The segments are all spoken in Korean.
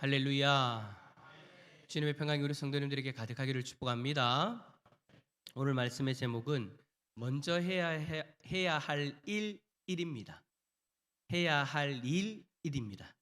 할렐루야. 주님의 평강이 우리 성도님들에게 가득하기를 축복합니다. 오늘 말씀의 제목은 먼저 해야 해, 해야 할 일, 일입니다. 해야 할 일, 일입니다.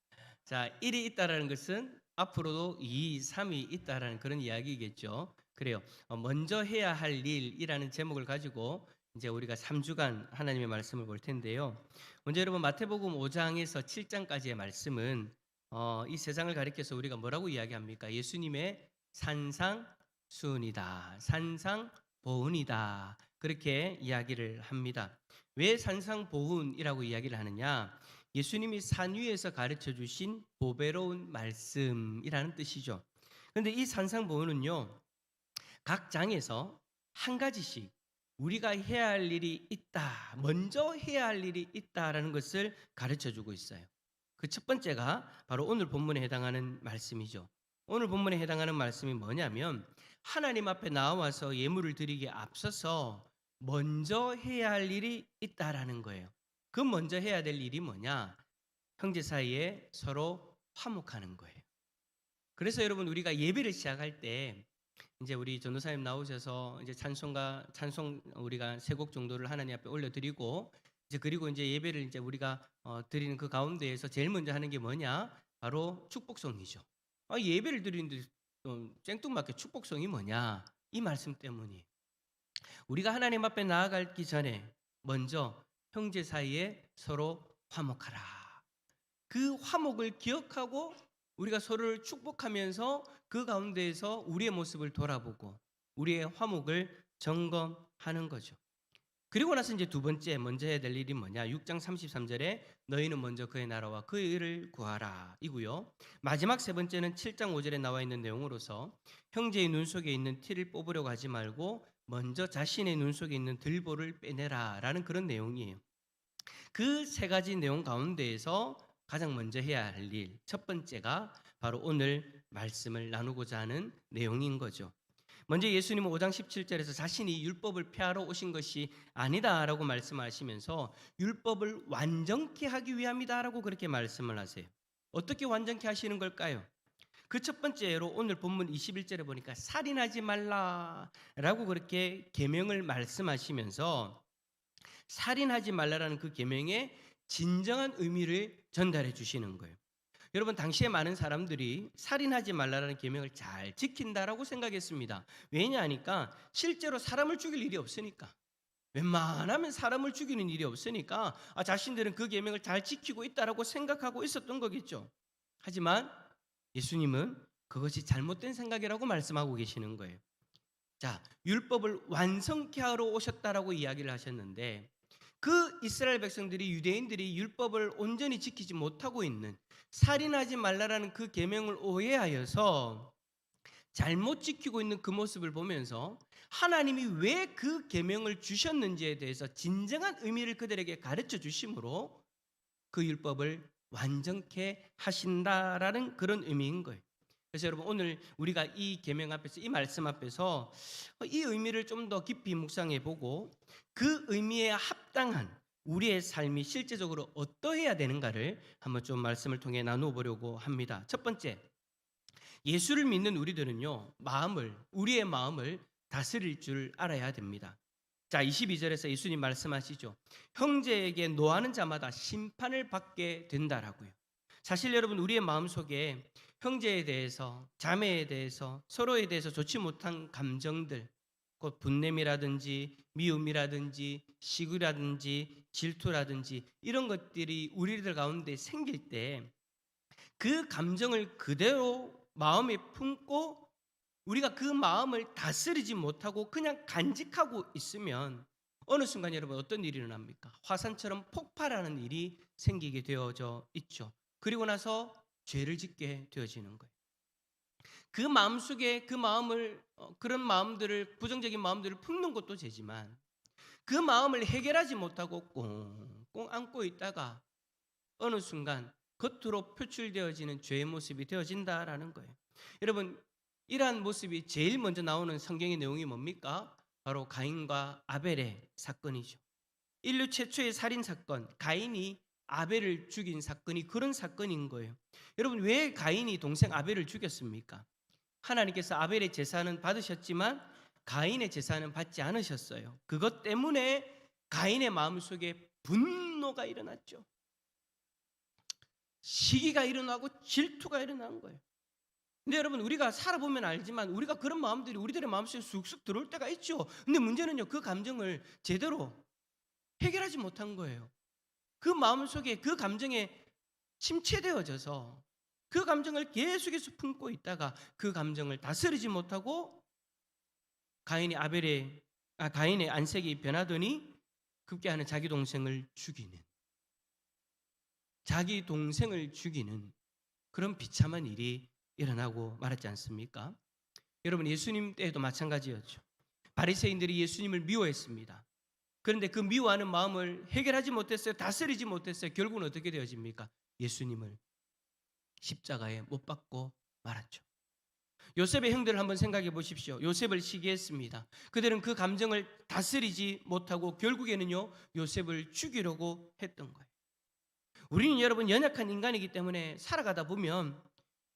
자, 일이 있다라는 것은 앞으로도 2, 3이 있다라는 그런 이야기겠죠. 그래요. 어, 먼저 해야 할 일이라는 제목을 가지고 이제 우리가 3주간 하나님의 말씀을 볼 텐데요. 먼저 여러분 마태복음 5장에서 7장까지의 말씀은 어, 이 세상을 가리켜서 우리가 뭐라고 이야기합니까? 예수님의 산상수훈이다. 산상보훈이다. 그렇게 이야기를 합니다. 왜 산상보훈이라고 이야기를 하느냐? 예수님이 산 위에서 가르쳐 주신 보배로운 말씀이라는 뜻이죠. 그런데 이 산상보훈은요. 각 장에서 한 가지씩 우리가 해야 할 일이 있다. 먼저 해야 할 일이 있다라는 것을 가르쳐 주고 있어요. 그 첫 번째가 바로 오늘 본문에 해당하는 말씀이죠. 오늘 본문에 해당하는 말씀이 뭐냐면 하나님 앞에 나와서 예물을 드리기에 앞서서 먼저 해야 할 일이 있다라는 거예요. 그 먼저 해야 될 일이 뭐냐? 형제 사이에 서로 화목하는 거예요. 그래서 여러분 우리가 예배를 시작할 때 이제 우리 전도사님 나오셔서 이제 찬송가 찬송 우리가 세 곡 정도를 하나님 앞에 올려드리고 이제 그리고 이제 예배를 이제 우리가 어, 드리는 그 가운데에서 제일 먼저 하는 게 뭐냐? 바로 축복송이죠. 아, 예배를 드리는데 좀 생뚱맞게 축복송이 뭐냐? 이 말씀 때문이. 우리가 하나님 앞에 나아가기 전에 먼저 형제 사이에 서로 화목하라. 그 화목을 기억하고 우리가 서로를 축복하면서 그 가운데에서 우리의 모습을 돌아보고 우리의 화목을 점검하는 거죠. 그리고 나서 이제 두 번째 먼저 해야 될 일이 뭐냐? 6장 33절에 너희는 먼저 그의 나라와 그의 일을 구하라 이고요. 마지막 세 번째는 7장 5절에 나와 있는 내용으로서 형제의 눈 속에 있는 티를 뽑으려고 하지 말고 먼저 자신의 눈 속에 있는 들보를 빼내라라는 그런 내용이에요. 그 세 가지 내용 가운데에서 가장 먼저 해야 할 일, 첫 번째가 바로 오늘 말씀을 나누고자 하는 내용인 거죠. 먼저 예수님은 5장 17절에서 자신이 율법을 폐하러 오신 것이 아니다라고 말씀하시면서 율법을 완전케 하기 위함이다라고 그렇게 말씀을 하세요. 어떻게 완전케 하시는 걸까요? 그 첫 번째로 오늘 본문 21절에 보니까 살인하지 말라라고 그렇게 계명을 말씀하시면서 살인하지 말라라는 그 계명의 진정한 의미를 전달해 주시는 거예요. 여러분 당시에 많은 사람들이 살인하지 말라는 계명을 잘 지킨다라고 생각했습니다. 왜냐하니까 실제로 사람을 죽일 일이 없으니까. 웬만하면 사람을 죽이는 일이 없으니까 아, 자신들은 그 계명을 잘 지키고 있다라고 생각하고 있었던 거겠죠. 하지만 예수님은 그것이 잘못된 생각이라고 말씀하고 계시는 거예요. 자, 율법을 완성케 하러 오셨다라고 이야기를 하셨는데 그 이스라엘 백성들이 유대인들이 율법을 온전히 지키지 못하고 있는 살인하지 말라라는 그 계명을 오해하여서 잘못 지키고 있는 그 모습을 보면서 하나님이 왜 그 계명을 주셨는지에 대해서 진정한 의미를 그들에게 가르쳐 주심으로 그 율법을 완전케 하신다라는 그런 의미인 거예요. 그래서 여러분 오늘 우리가 이 계명 앞에서 이 말씀 앞에서 이 의미를 좀 더 깊이 묵상해 보고 그 의미에 합당한 우리의 삶이 실제적으로 어떠해야 되는가를 한번 좀 말씀을 통해 나누어 보려고 합니다. 첫 번째, 예수를 믿는 우리들은요, 마음을, 우리의 마음을 다스릴 줄 알아야 됩니다. 자, 22절에서 예수님 말씀하시죠. 형제에게 노하는 자마다 심판을 받게 된다라고요. 사실 여러분, 우리의 마음 속에 형제에 대해서, 자매에 대해서, 서로에 대해서 좋지 못한 감정들, 곧 분냄이라든지 미움이라든지 시구라든지 질투라든지 이런 것들이 우리들 가운데 생길 때 그 감정을 그대로 마음에 품고 우리가 그 마음을 다스리지 못하고 그냥 간직하고 있으면 어느 순간 여러분 어떤 일이 일어납니까? 화산처럼 폭발하는 일이 생기게 되어져 있죠. 그리고 나서 죄를 짓게 되어지는 거예요. 그 마음 속에 그 마음을 어, 그런 마음들을 부정적인 마음들을 품는 것도 죄지만 그 마음을 해결하지 못하고 꽁꽁 안고 있다가 어느 순간 겉으로 표출되어지는 죄의 모습이 되어진다라는 거예요. 여러분 이러한 모습이 제일 먼저 나오는 성경의 내용이 뭡니까? 바로 가인과 아벨의 사건이죠. 인류 최초의 살인 사건, 가인이 아벨을 죽인 사건이 그런 사건인 거예요. 여러분 왜 가인이 동생 아벨을 죽였습니까? 하나님께서 아벨의 제사는 받으셨지만 가인의 제사는 받지 않으셨어요. 그것 때문에 가인의 마음속에 분노가 일어났죠. 시기가 일어나고 질투가 일어난 거예요. 근데 여러분 우리가 살아보면 알지만 우리가 그런 마음들이 우리들의 마음속에 쑥쑥 들어올 때가 있죠. 근데 문제는요 그 감정을 제대로 해결하지 못한 거예요. 그 마음속에 그 감정에 침체되어져서 그 감정을 계속해서 품고 있다가 그 감정을 다스리지 못하고 가인이 아벨의 아, 가인의 안색이 변하더니 급기야는 자기 동생을 죽이는 자기 동생을 죽이는 그런 비참한 일이 일어나고 말았지 않습니까? 여러분 예수님 때에도 마찬가지였죠. 바리새인들이 예수님을 미워했습니다. 그런데 그 미워하는 마음을 해결하지 못했어요. 다스리지 못했어요. 결국은 어떻게 되어집니까? 예수님을 십자가에 못 박고 말았죠. 요셉의 형들을 한번 생각해 보십시오. 요셉을 시기했습니다. 그들은 그 감정을 다스리지 못하고 결국에는요 요셉을 죽이려고 했던 거예요. 우리는 여러분 연약한 인간이기 때문에 살아가다 보면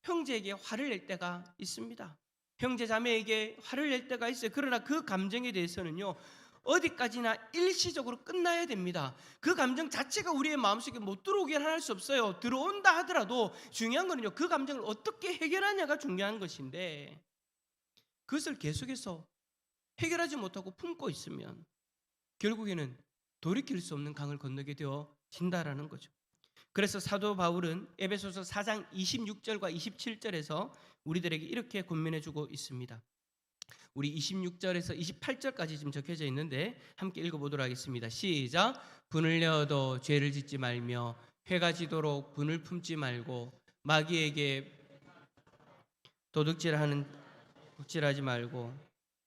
형제에게 화를 낼 때가 있습니다. 형제 자매에게 화를 낼 때가 있어요. 그러나 그 감정에 대해서는요 어디까지나 일시적으로 끝나야 됩니다. 그 감정 자체가 우리의 마음속에 못 들어오게 할 수 없어요. 들어온다 하더라도 중요한 거는요. 그 감정을 어떻게 해결하냐가 중요한 것인데 그것을 계속해서 해결하지 못하고 품고 있으면 결국에는 돌이킬 수 없는 강을 건너게 되어진다라는 거죠. 그래서 사도 바울은 에베소서 4장 26절과 27절에서 우리들에게 이렇게 권면해 주고 있습니다. 우리 26절에서 28절까지 지금 적혀져 있는데 함께 읽어보도록 하겠습니다. 시작. 분을 내어도 죄를 짓지 말며 회가 지도록 분을 품지 말고 마귀에게 도둑질하는 도둑질하지 말고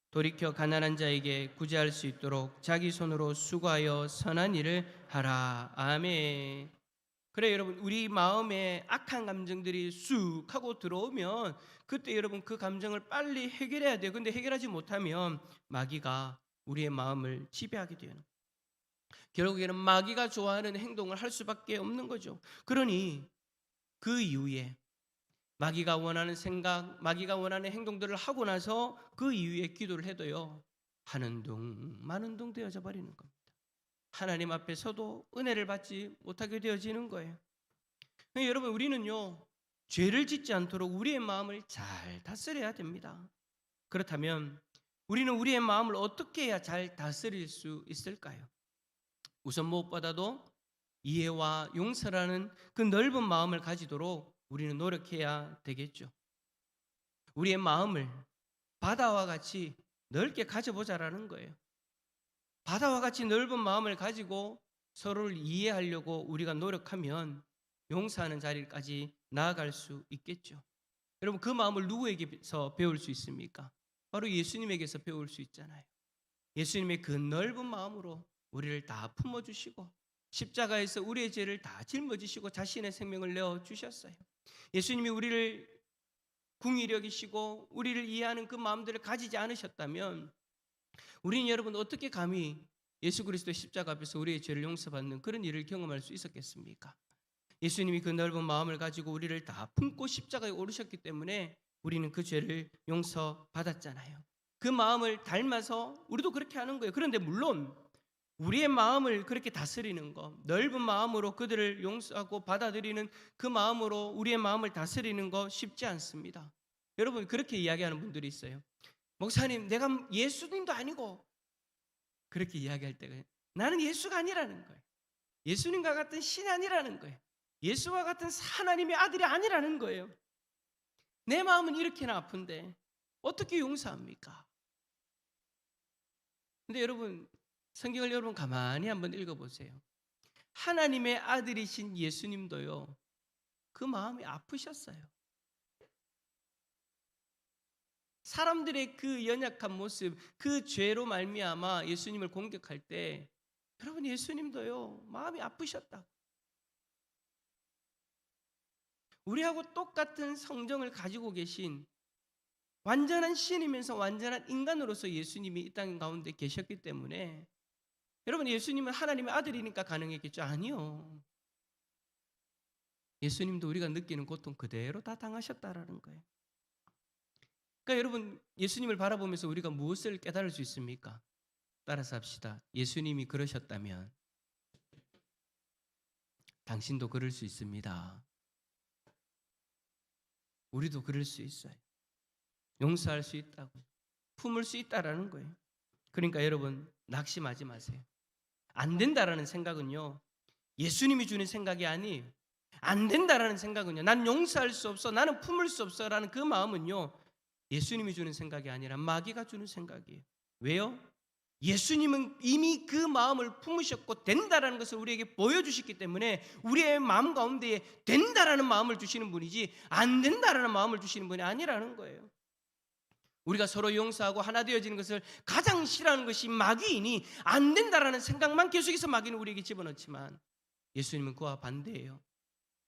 돌이켜 가난한 자에게 구제할 수 있도록 자기 손으로 수고하여 선한 일을 하라. 아멘. 그래 여러분 우리 마음에 악한 감정들이 쑥 하고 들어오면 그때 여러분 그 감정을 빨리 해결해야 돼요. 근데 해결하지 못하면 마귀가 우리의 마음을 지배하게 되는 결국에는 마귀가 좋아하는 행동을 할 수밖에 없는 거죠. 그러니 그 이후에 마귀가 원하는 생각, 마귀가 원하는 행동들을 하고 나서 그 이후에 기도를 해도요. 하는 둥 마는 둥 되어져 버리는 겁니다. 하나님 앞에서도 은혜를 받지 못하게 되어지는 거예요. 여러분 우리는요 죄를 짓지 않도록 우리의 마음을 잘 다스려야 됩니다. 그렇다면 우리는 우리의 마음을 어떻게 해야 잘 다스릴 수 있을까요? 우선 무엇보다도 이해와 용서라는 그 넓은 마음을 가지도록 우리는 노력해야 되겠죠. 우리의 마음을 바다와 같이 넓게 가져보자라는 거예요. 바다와 같이 넓은 마음을 가지고 서로를 이해하려고 우리가 노력하면 용서하는 자리까지 나아갈 수 있겠죠. 여러분 그 마음을 누구에게서 배울 수 있습니까? 바로 예수님에게서 배울 수 있잖아요. 예수님의 그 넓은 마음으로 우리를 다 품어 주시고 십자가에서 우리의 죄를 다 짊어지시고 자신의 생명을 내어 주셨어요. 예수님이 우리를 궁히 여기시고 우리를 이해하는 그 마음들을 가지지 않으셨다면 우리는 여러분 어떻게 감히 예수 그리스도의 십자가 앞에서 우리의 죄를 용서받는 그런 일을 경험할 수 있었겠습니까? 예수님이 그 넓은 마음을 가지고 우리를 다 품고 십자가에 오르셨기 때문에 우리는 그 죄를 용서받았잖아요. 그 마음을 닮아서 우리도 그렇게 하는 거예요. 그런데 물론 우리의 마음을 그렇게 다스리는 것, 넓은 마음으로 그들을 용서하고 받아들이는 그 마음으로 우리의 마음을 다스리는 거 쉽지 않습니다. 여러분 그렇게 이야기하는 분들이 있어요. 목사님, 내가 예수님도 아니고 그렇게 이야기할 때가 나는 예수가 아니라는 거예요. 예수님과 같은 신 아니라는 거예요. 예수와 같은 하나님의 아들이 아니라는 거예요. 내 마음은 이렇게나 아픈데 어떻게 용서합니까? 근데 여러분 성경을 여러분 가만히 한번 읽어보세요. 하나님의 아들이신 예수님도요 그 마음이 아프셨어요. 사람들의 그 연약한 모습, 그 죄로 말미암아 예수님을 공격할 때 여러분 예수님도요 마음이 아프셨다. 우리하고 똑같은 성정을 가지고 계신 완전한 신이면서 완전한 인간으로서 예수님이 이 땅 가운데 계셨기 때문에 여러분 예수님은 하나님의 아들이니까 가능했겠죠? 아니요. 예수님도 우리가 느끼는 고통 그대로 다 당하셨다라는 거예요. 그러니까 여러분 예수님을 바라보면서 우리가 무엇을 깨달을 수 있습니까? 따라서 합시다. 예수님이 그러셨다면 당신도 그럴 수 있습니다. 우리도 그럴 수 있어요. 용서할 수 있다고. 품을 수 있다라는 거예요. 그러니까 여러분 낙심하지 마세요. 안 된다라는 생각은요. 예수님이 주는 생각이 아니에요. 안 된다라는 생각은요. 난 용서할 수 없어. 나는 품을 수 없어라는 그 마음은요. 예수님이 주는 생각이 아니라 마귀가 주는 생각이에요. 왜요? 예수님은 이미 그 마음을 품으셨고 된다라는 것을 우리에게 보여주셨기 때문에 우리의 마음 가운데에 된다라는 마음을 주시는 분이지 안 된다라는 마음을 주시는 분이 아니라는 거예요. 우리가 서로 용서하고 하나 되어지는 것을 가장 싫어하는 것이 마귀이니 안 된다라는 생각만 계속해서 마귀는 우리에게 집어넣지만 예수님은 그와 반대예요.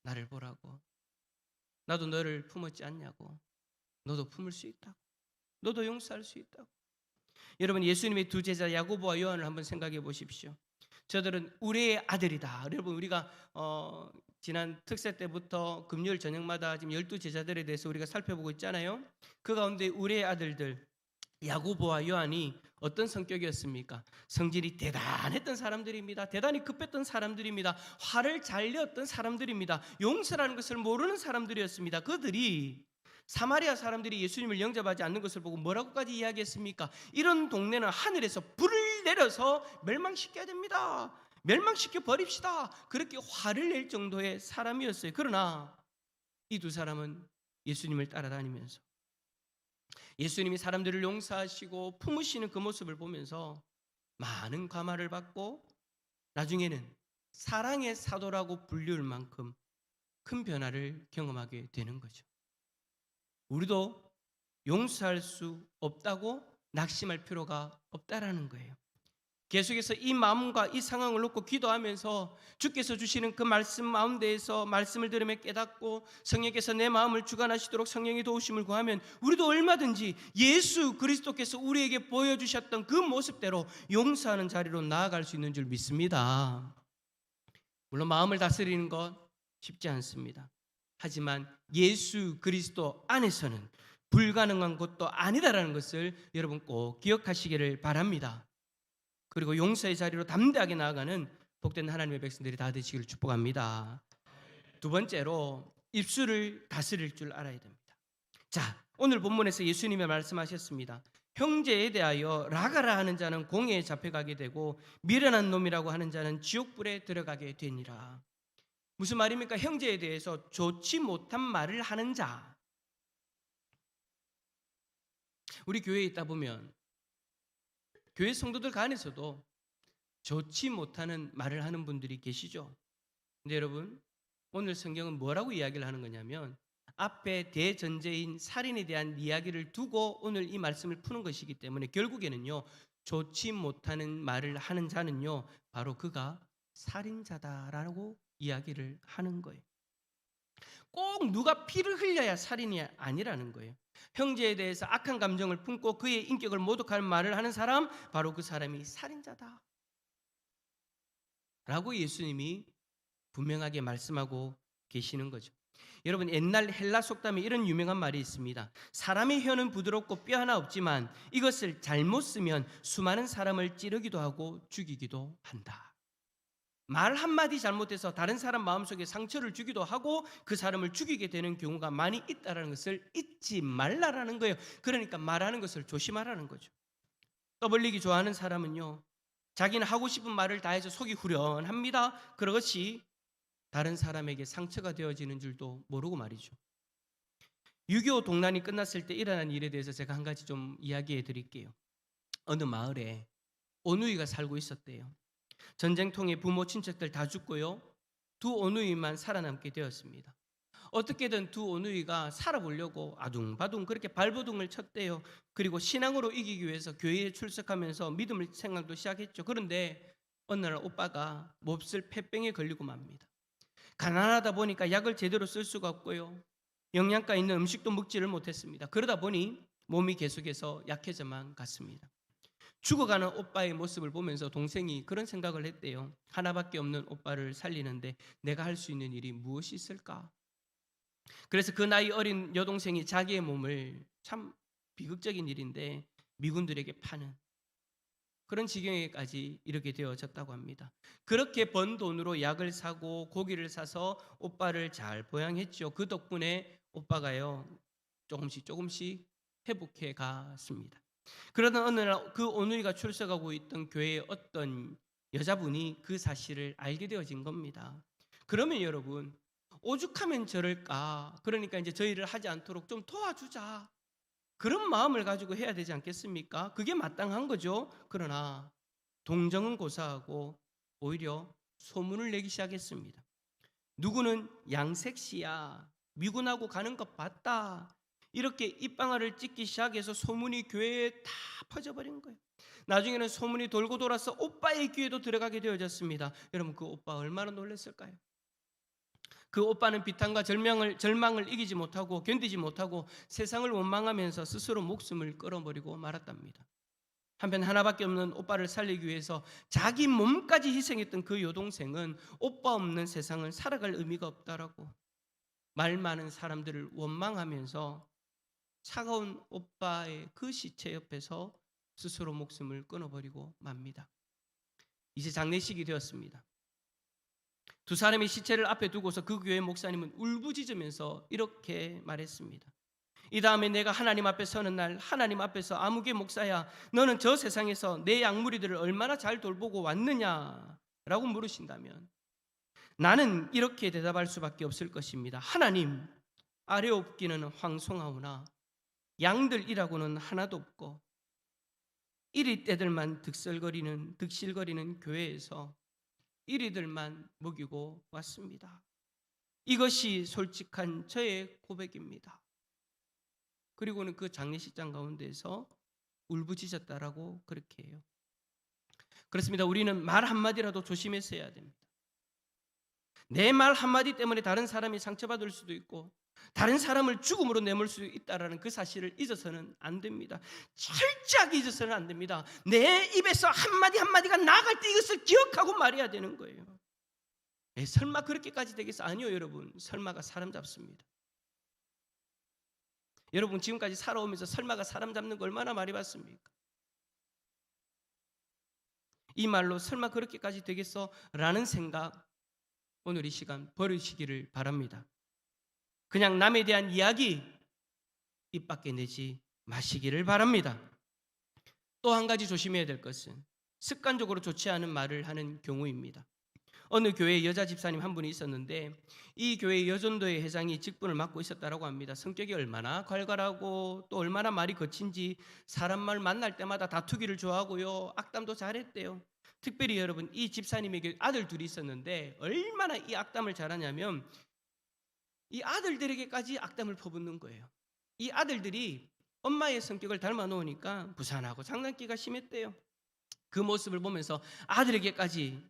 나를 보라고. 나도 너를 품었지 않냐고. 너도 품을 수 있다고. 너도 용서할 수 있다고. 여러분 예수님의 두 제자 야고보와 요한을 한번 생각해 보십시오. 저들은 우리의 아들이다. 여러분 우리가 어, 지난 특세 때부터 금요일 저녁마다 지금 열두 제자들에 대해서 우리가 살펴보고 있잖아요. 그 가운데 우리의 아들들 야고보와 요한이 어떤 성격이었습니까? 성질이 대단했던 사람들입니다. 대단히 급했던 사람들입니다. 화를 잘 내었던 사람들입니다. 용서라는 것을 모르는 사람들이었습니다. 그들이 사마리아 사람들이 예수님을 영접하지 않는 것을 보고 뭐라고까지 이야기했습니까? 이런 동네는 하늘에서 불을 내려서 멸망시켜야 됩니다. 멸망시켜 버립시다. 그렇게 화를 낼 정도의 사람이었어요. 그러나 이 두 사람은 예수님을 따라다니면서 예수님이 사람들을 용서하시고 품으시는 그 모습을 보면서 많은 감화를 받고 나중에는 사랑의 사도라고 불리울 만큼 큰 변화를 경험하게 되는 거죠. 우리도 용서할 수 없다고 낙심할 필요가 없다라는 거예요. 계속해서 이 마음과 이 상황을 놓고 기도하면서 주께서 주시는 그 말씀 가운데에서 말씀을 들으며 깨닫고 성령께서 내 마음을 주관하시도록 성령의 도우심을 구하면 우리도 얼마든지 예수 그리스도께서 우리에게 보여주셨던 그 모습대로 용서하는 자리로 나아갈 수 있는 줄 믿습니다. 물론 마음을 다스리는 것 쉽지 않습니다. 하지만 예수 그리스도 안에서는 불가능한 것도 아니다라는 것을 여러분 꼭 기억하시기를 바랍니다. 그리고 용서의 자리로 담대하게 나아가는 복된 하나님의 백성들이 다 되시기를 축복합니다. 두 번째로 입술을 다스릴 줄 알아야 됩니다. 자, 오늘 본문에서 예수님이 말씀하셨습니다. 형제에 대하여 라가라 하는 자는 공회에 잡혀가게 되고 미련한 놈이라고 하는 자는 지옥불에 들어가게 되니라. 무슨 말입니까? 형제에 대해서 좋지 못한 말을 하는 자. 우리 교회에 있다 보면 교회 성도들 간에서도 좋지 못하는 말을 하는 분들이 계시죠. 근데 여러분, 오늘 성경은 뭐라고 이야기를 하는 거냐면 앞에 대전제인 살인에 대한 이야기를 두고 오늘 이 말씀을 푸는 것이기 때문에 결국에는요. 좋지 못하는 말을 하는 자는요. 바로 그가 살인자다라고 이야기를 하는 거예요. 꼭 누가 피를 흘려야 살인이 아니라는 거예요. 형제에 대해서 악한 감정을 품고 그의 인격을 모독하는 말을 하는 사람 바로 그 사람이 살인자다. 라고 예수님이 분명하게 말씀하고 계시는 거죠. 여러분 옛날 헬라 속담에 이런 유명한 말이 있습니다. 사람의 혀는 부드럽고 뼈 하나 없지만 이것을 잘못 쓰면 수많은 사람을 찌르기도 하고 죽이기도 한다. 말 한마디 잘못해서 다른 사람 마음속에 상처를 주기도 하고 그 사람을 죽이게 되는 경우가 많이 있다라는 것을 잊지 말라라는 거예요. 그러니까 말하는 것을 조심하라는 거죠. 떠벌리기 좋아하는 사람은요. 자기는 하고 싶은 말을 다 해서 속이 후련합니다. 그것이 다른 사람에게 상처가 되어지는 줄도 모르고 말이죠. 6.25 동란이 끝났을 때 일어난 일에 대해서 제가 한 가지 좀 이야기해 드릴게요. 어느 마을에 오누이가 살고 있었대요. 전쟁통에 부모 친척들 다 죽고요. 두 오누이만 살아남게 되었습니다. 어떻게든 두 오누이가 살아보려고 아둥바둥 그렇게 발버둥을 쳤대요. 그리고 신앙으로 이기기 위해서 교회에 출석하면서 믿음을 생각도 시작했죠. 그런데 어느 날 오빠가 몹쓸 폐병에 걸리고 맙니다. 가난하다 보니까 약을 제대로 쓸 수가 없고요. 영양가 있는 음식도 먹지를 못했습니다. 그러다 보니 몸이 계속해서 약해져만 갔습니다. 죽어가는 오빠의 모습을 보면서 동생이 그런 생각을 했대요. 하나밖에 없는 오빠를 살리는데 내가 할 수 있는 일이 무엇이 있을까? 그래서 그 나이 어린 여동생이 자기의 몸을 참 비극적인 일인데 미군들에게 파는 그런 지경에까지 이르게 되어졌다고 합니다. 그렇게 번 돈으로 약을 사고 고기를 사서 오빠를 잘 보양했죠. 그 덕분에 오빠가요 조금씩 조금씩 회복해 갔습니다. 그러던 어느 날 그 오누이가 출석하고 있던 교회의 어떤 여자분이 그 사실을 알게 되어진 겁니다. 그러면 여러분 오죽하면 저럴까? 그러니까 이제 저희를 하지 않도록 좀 도와주자. 그런 마음을 가지고 해야 되지 않겠습니까? 그게 마땅한 거죠. 그러나 동정은 고사하고 오히려 소문을 내기 시작했습니다. 누구는 양색 씨야. 미군하고 가는 것 봤다. 이렇게 입방아를 찍기 시작해서 소문이 교회에 다 퍼져버린 거예요. 나중에는 소문이 돌고 돌아서 오빠의 귀에도 들어가게 되어졌습니다. 여러분 그 오빠 얼마나 놀랐을까요? 그 오빠는 비탄과 절망을 절망을 이기지 못하고 견디지 못하고 세상을 원망하면서 스스로 목숨을 끌어버리고 말았답니다. 한편 하나밖에 없는 오빠를 살리기 위해서 자기 몸까지 희생했던 그 여동생은 오빠 없는 세상은 살아갈 의미가 없다라고 말 많은 사람들을 원망하면서 차가운 오빠의 그 시체 옆에서 스스로 목숨을 끊어버리고 맙니다. 이제 장례식이 되었습니다. 두 사람의 시체를 앞에 두고서 그 교회 목사님은 울부짖으면서 이렇게 말했습니다. 이 다음에 내가 하나님 앞에 서는 날 하나님 앞에서 아무개 목사야 너는 저 세상에서 내 양무리들을 얼마나 잘 돌보고 왔느냐라고 물으신다면 나는 이렇게 대답할 수밖에 없을 것입니다. 하나님 아래 없기는 황송하오나 양들이라고는 하나도 없고 이리 때들만 득설거리는 득실거리는 교회에서 이리들만 먹이고 왔습니다. 이것이 솔직한 저의 고백입니다. 그리고는 그 장례식장 가운데서 울부짖었다라고 그렇게 해요. 그렇습니다. 우리는 말 한마디라도 조심해서 야 됩니다. 내 말 한마디 때문에 다른 사람이 상처받을 수도 있고 다른 사람을 죽음으로 내몰 수 있다라는 그 사실을 잊어서는 안 됩니다. 철저하게 잊어서는 안 됩니다. 내 입에서 한마디 한마디가 나갈 때 이것을 기억하고 말해야 되는 거예요. 에, 설마 그렇게까지 되겠어? 아니요, 여러분. 설마가 사람 잡습니다. 여러분 지금까지 살아오면서 설마가 사람 잡는 거 얼마나 많이 봤습니까? 이 말로 설마 그렇게까지 되겠어? 라는 생각 오늘 이 시간 버리시기를 바랍니다. 그냥 남에 대한 이야기 입 밖에 내지 마시기를 바랍니다. 또 한 가지 조심해야 될 것은 습관적으로 좋지 않은 말을 하는 경우입니다. 어느 교회 여자 집사님 한 분이 있었는데 이 교회 여전도의 회장이 직분을 맡고 있었다라고 합니다. 성격이 얼마나 괄괄하고 또 얼마나 말이 거친지 사람 말 만날 때마다 다투기를 좋아하고요. 악담도 잘했대요. 특별히 여러분 이 집사님에게 아들 둘이 있었는데 얼마나 이 악담을 잘하냐면 이 아들들에게까지 악담을 퍼붓는 거예요. 이 아들들이 엄마의 성격을 닮아 놓으니까 부산하고 장난기가 심했대요. 그 모습을 보면서 아들에게까지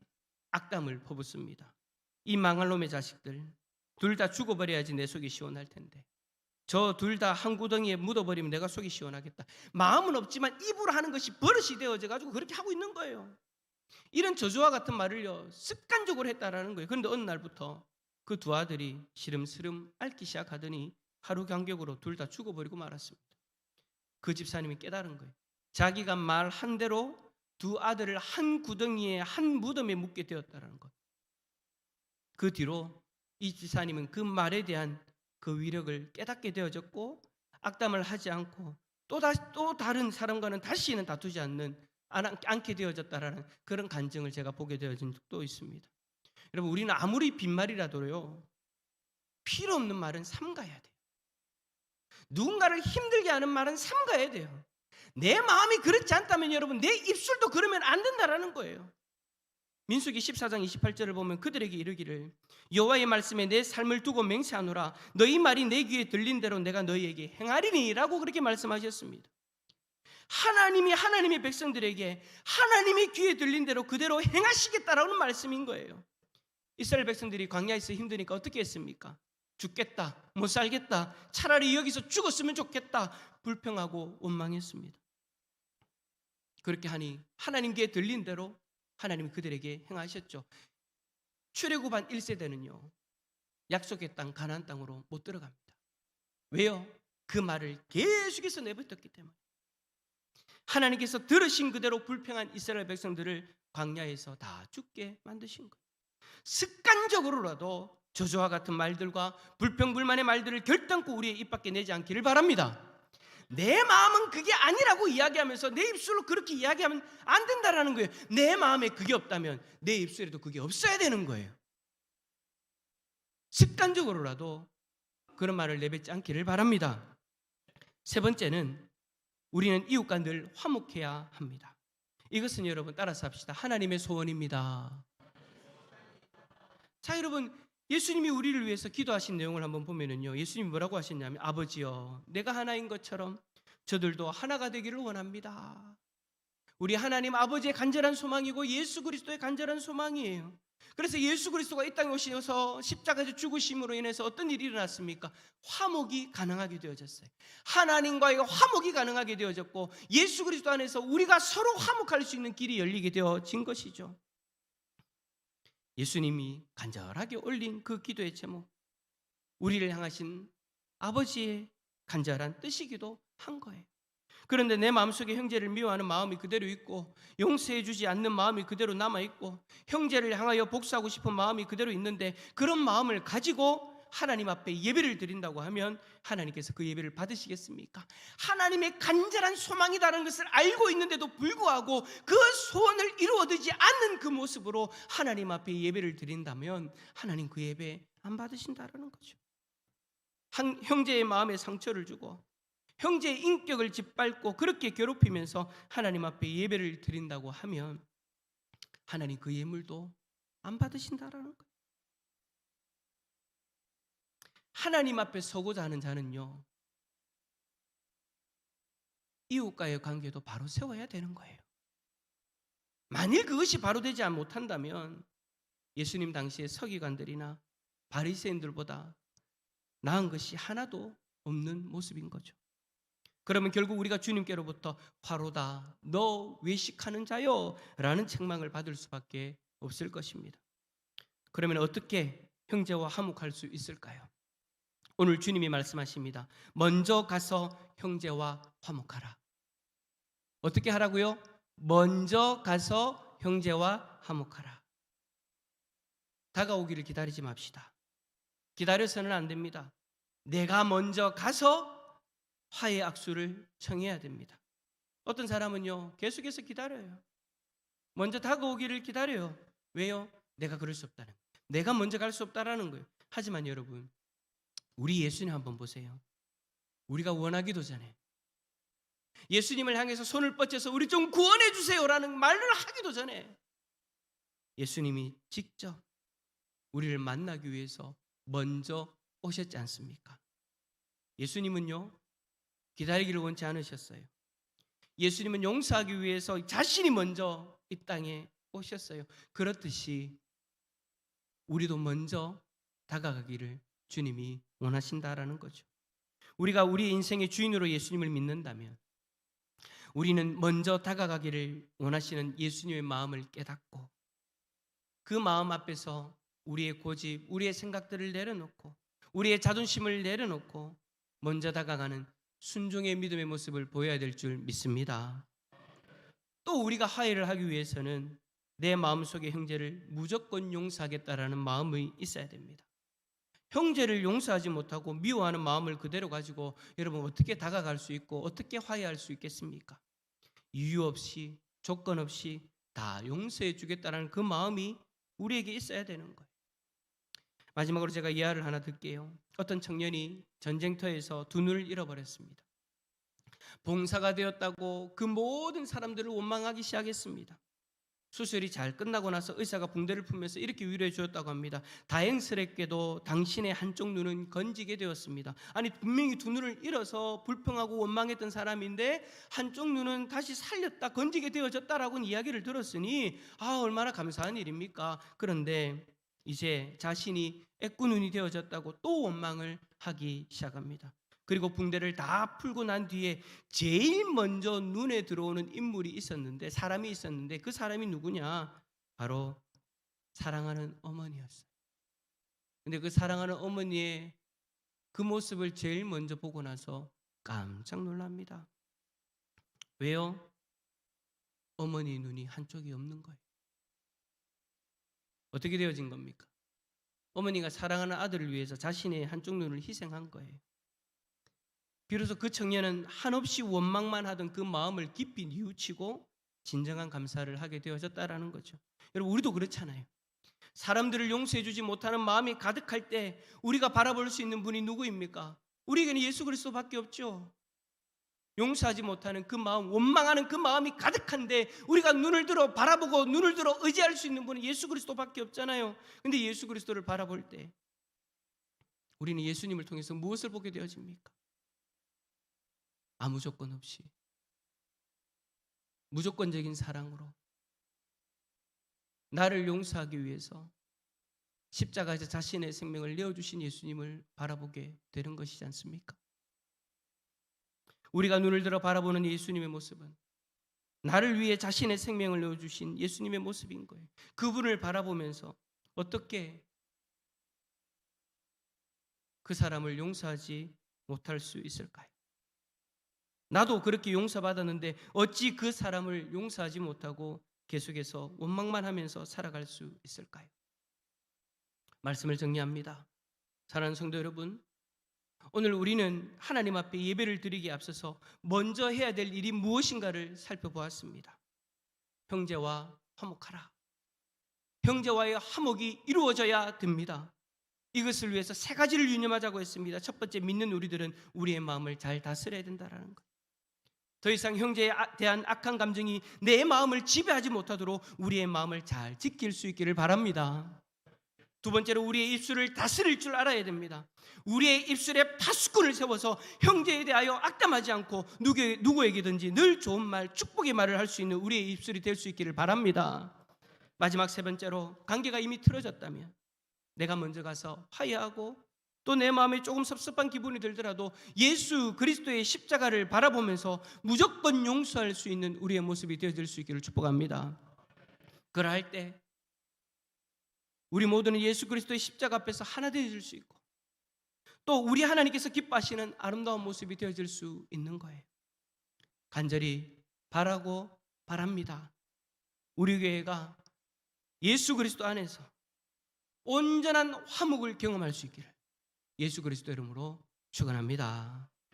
악담을 퍼붓습니다. 이 망할 놈의 자식들 둘 다 죽어버려야지 내 속이 시원할 텐데 저 둘 다 한 구덩이에 묻어버리면 내가 속이 시원하겠다. 마음은 없지만 입으로 하는 것이 버릇이 되어져 가지고 그렇게 하고 있는 거예요. 이런 저주와 같은 말을요 습관적으로 했다라는 거예요. 그런데 어느 날부터 그 두 아들이 시름시름 앓기 시작하더니 하루 간격으로 둘 다 죽어버리고 말았습니다. 그 집사님이 깨달은 거예요. 자기가 말한 대로 두 아들을 한 구덩이에 한 무덤에 묻게 되었다는 것. 그 뒤로 이 집사님은 그 말에 대한 그 위력을 깨닫게 되어졌고 악담을 하지 않고 또 다시 또 다른 사람과는 다시는 다투지 않는 안- 않게 되어졌다라는 그런 간증을 제가 보게 되어진 적도 있습니다. 여러분 우리는 아무리 빈말이라도요 필요 없는 말은 삼가야 돼요. 누군가를 힘들게 하는 말은 삼가야 돼요. 내 마음이 그렇지 않다면 여러분 내 입술도 그러면 안 된다라는 거예요. 민수기 14장 28절을 보면 그들에게 이르기를 여호와의 말씀에 내 삶을 두고 맹세하노라 너희 말이 내 귀에 들린 대로 내가 너희에게 행하리니라고 그렇게 말씀하셨습니다. 하나님이 하나님의 백성들에게 하나님의 귀에 들린 대로 그대로 행하시겠다라는 말씀인 거예요. 이스라엘 백성들이 광야에서 힘드니까 어떻게 했습니까? 죽겠다, 못 살겠다, 차라리 여기서 죽었으면 좋겠다, 불평하고 원망했습니다. 그렇게 하니 하나님께 들린 대로 하나님이 그들에게 행하셨죠. 출애굽한 1세대는요. 약속의 땅 가나안 땅으로 못 들어갑니다. 왜요? 그 말을 계속해서 내뱉었기 때문에. 하나님께서 들으신 그대로 불평한 이스라엘 백성들을 광야에서 다 죽게 만드신 거예요. 습관적으로라도 저주와 같은 말들과 불평불만의 말들을 결단코 우리의 입 밖에 내지 않기를 바랍니다. 내 마음은 그게 아니라고 이야기하면서 내 입술로 그렇게 이야기하면 안 된다라는 거예요. 내 마음에 그게 없다면 내 입술에도 그게 없어야 되는 거예요. 습관적으로라도 그런 말을 내뱉지 않기를 바랍니다. 세 번째는 우리는 이웃과 늘 화목해야 합니다. 이것은 여러분 따라서 합시다. 하나님의 소원입니다. 자, 여러분 예수님이 우리를 위해서 기도하신 내용을 한번 보면은요. 예수님이 뭐라고 하셨냐면 아버지여 내가 하나인 것처럼 저들도 하나가 되기를 원합니다. 우리 하나님 아버지의 간절한 소망이고 예수 그리스도의 간절한 소망이에요. 그래서 예수 그리스도가 이 땅에 오셔서 십자가에서 죽으심으로 인해서 어떤 일이 일어났습니까? 화목이 가능하게 되어졌어요. 하나님과의 화목이 가능하게 되어졌고 예수 그리스도 안에서 우리가 서로 화목할 수 있는 길이 열리게 되어진 것이죠. 예수님이 간절하게 올린 그 기도의 제목, 우리를 향하신 아버지의 간절한 뜻이기도 한 거예요. 그런데 내 마음속에 형제를 미워하는 마음이 그대로 있고 용서해 주지 않는 마음이 그대로 남아 있고 형제를 향하여 복수하고 싶은 마음이 그대로 있는데 그런 마음을 가지고 하나님 앞에 예배를 드린다고 하면 하나님께서 그 예배를 받으시겠습니까? 하나님의 간절한 소망이다라는 것을 알고 있는데도 불구하고 그 소원을 이루어지지 않는 그 모습으로 하나님 앞에 예배를 드린다면 하나님 그 예배 안 받으신다라는 거죠. 한 형제의 마음에 상처를 주고 형제의 인격을 짓밟고 그렇게 괴롭히면서 하나님 앞에 예배를 드린다고 하면 하나님 그 예물도 안 받으신다라는 거예요. 하나님 앞에 서고자 하는 자는요. 이웃과의 관계도 바로 세워야 되는 거예요. 만일 그것이 바로 되지 못한다면 예수님 당시의 서기관들이나 바리새인들보다 나은 것이 하나도 없는 모습인 거죠. 그러면 결국 우리가 주님께로부터 화로다 너 외식하는 자요 라는 책망을 받을 수밖에 없을 것입니다. 그러면 어떻게 형제와 화목할 수 있을까요? 오늘 주님이 말씀하십니다. 먼저 가서 형제와 화목하라. 어떻게 하라고요? 먼저 가서 형제와 화목하라. 다가오기를 기다리지 맙시다. 기다려서는 안 됩니다. 내가 먼저 가서 화해 악수를 청해야 됩니다. 어떤 사람은요, 계속해서 기다려요. 먼저 다가오기를 기다려요. 왜요? 내가 그럴 수 없다는. 내가 먼저 갈 수 없다라는 거예요. 하지만 여러분, 우리 예수님 한번 보세요. 우리가 원하기도 전에 예수님을 향해서 손을 뻗쳐서 우리 좀 구원해 주세요라는 말을 하기도 전에 예수님이 직접 우리를 만나기 위해서 먼저 오셨지 않습니까? 예수님은요, 기다리기를 원치 않으셨어요. 예수님은 용서하기 위해서 자신이 먼저 이 땅에 오셨어요. 그렇듯이 우리도 먼저 다가가기를 주님이 원하신다라는 거죠. 우리가 우리 인생의 주인으로 예수님을 믿는다면 우리는 먼저 다가가기를 원하시는 예수님의 마음을 깨닫고 그 마음 앞에서 우리의 고집, 우리의 생각들을 내려놓고 우리의 자존심을 내려놓고 먼저 다가가는 순종의 믿음의 모습을 보여야 될 줄 믿습니다. 또 우리가 화해를 하기 위해서는 내 마음속의 형제를 무조건 용서하겠다라는 마음이 있어야 됩니다. 형제를 용서하지 못하고 미워하는 마음을 그대로 가지고 여러분 어떻게 다가갈 수 있고 어떻게 화해할 수 있겠습니까? 이유 없이 조건 없이 다 용서해 주겠다는 그 마음이 우리에게 있어야 되는 거예요. 마지막으로 제가 이야를 하나 듣게요. 어떤 청년이 전쟁터에서 두 눈을 잃어버렸습니다. 봉사가 되었다고 그 모든 사람들을 원망하기 시작했습니다. 수술이 잘 끝나고 나서 의사가 붕대를 풀면서 이렇게 위로해 주었다고 합니다. 다행스럽게도 당신의 한쪽 눈은 건지게 되었습니다. 아니 분명히 두 눈을 잃어서 불평하고 원망했던 사람인데 한쪽 눈은 다시 살렸다 건지게 되어졌다라고 이야기를 들었으니 아 얼마나 감사한 일입니까? 그런데 이제 자신이 애꾸눈이 되어졌다고 또 원망을 하기 시작합니다. 그리고 붕대를 다 풀고 난 뒤에 제일 먼저 눈에 들어오는 인물이 있었는데 사람이 있었는데 그 사람이 누구냐? 바로 사랑하는 어머니였어요. 근데 그 사랑하는 어머니의 그 모습을 제일 먼저 보고 나서 깜짝 놀랍니다. 왜요? 어머니 눈이 한쪽이 없는 거예요. 어떻게 되어진 겁니까? 어머니가 사랑하는 아들을 위해서 자신의 한쪽 눈을 희생한 거예요. 비로소 그 청년은 한없이 원망만 하던 그 마음을 깊이 뉘우치고 진정한 감사를 하게 되어졌다라는 거죠. 여러분 우리도 그렇잖아요. 사람들을 용서해 주지 못하는 마음이 가득할 때 우리가 바라볼 수 있는 분이 누구입니까? 우리에게는 예수 그리스도밖에 없죠. 용서하지 못하는 그 마음, 원망하는 그 마음이 가득한데 우리가 눈을 들어 바라보고 눈을 들어 의지할 수 있는 분은 예수 그리스도밖에 없잖아요. 근데 예수 그리스도를 바라볼 때 우리는 예수님을 통해서 무엇을 보게 되어집니까? 아무 조건 없이 무조건적인 사랑으로 나를 용서하기 위해서 십자가에서 자신의 생명을 내어주신 예수님을 바라보게 되는 것이지 않습니까? 우리가 눈을 들어 바라보는 예수님의 모습은 나를 위해 자신의 생명을 내어주신 예수님의 모습인 거예요. 그분을 바라보면서 어떻게 그 사람을 용서하지 못할 수 있을까요? 나도 그렇게 용서받았는데 어찌 그 사람을 용서하지 못하고 계속해서 원망만 하면서 살아갈 수 있을까요? 말씀을 정리합니다. 사랑하는 성도 여러분, 오늘 우리는 하나님 앞에 예배를 드리기에 앞서서 먼저 해야 될 일이 무엇인가를 살펴보았습니다. 형제와 화목하라. 형제와의 화목이 이루어져야 됩니다. 이것을 위해서 세 가지를 유념하자고 했습니다. 첫 번째 믿는 우리들은 우리의 마음을 잘 다스려야 된다라는 것. 더 이상 형제에 아- 대한 악한 감정이 내 마음을 지배하지 못하도록 우리의 마음을 잘 지킬 수 있기를 바랍니다. 두 번째로 우리의 입술을 다스릴 줄 알아야 됩니다. 우리의 입술에 파수꾼을 세워서 형제에 대하여 악담하지 않고 누구, 누구에게든지 늘 좋은 말, 축복의 말을 할 수 있는 우리의 입술이 될 수 있기를 바랍니다. 마지막 세 번째로 관계가 이미 틀어졌다면 내가 먼저 가서 화해하고 또 내 마음에 조금 섭섭한 기분이 들더라도 예수 그리스도의 십자가를 바라보면서 무조건 용서할 수 있는 우리의 모습이 되어질 수 있기를 축복합니다. 그러할 때 우리 모두는 예수 그리스도의 십자가 앞에서 하나 되어질 수 있고 또 우리 하나님께서 기뻐하시는 아름다운 모습이 되어질 수 있는 거예요. 간절히 바라고 바랍니다. 우리 교회가 예수 그리스도 안에서 온전한 화목을 경험할 수 있기를 예수 그리스도 이름으로 축원합니다.